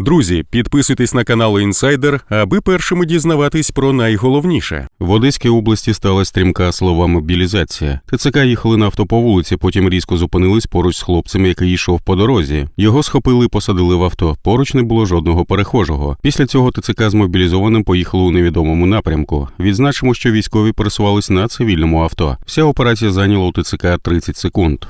Друзі, підписуйтесь на канал Інсайдер, аби першими дізнаватись про найголовніше. В Одеській області стала стрімка слова мобілізація. ТЦК їхали на авто по вулиці, потім різко зупинились поруч з хлопцем, який йшов по дорозі. Його схопили, і посадили в авто. Поруч не було жодного перехожого. Після цього ТЦК з мобілізованим поїхало у невідомому напрямку. Відзначимо, що військові пересувались на цивільному авто. Вся операція зайняла у ТЦК 30 секунд.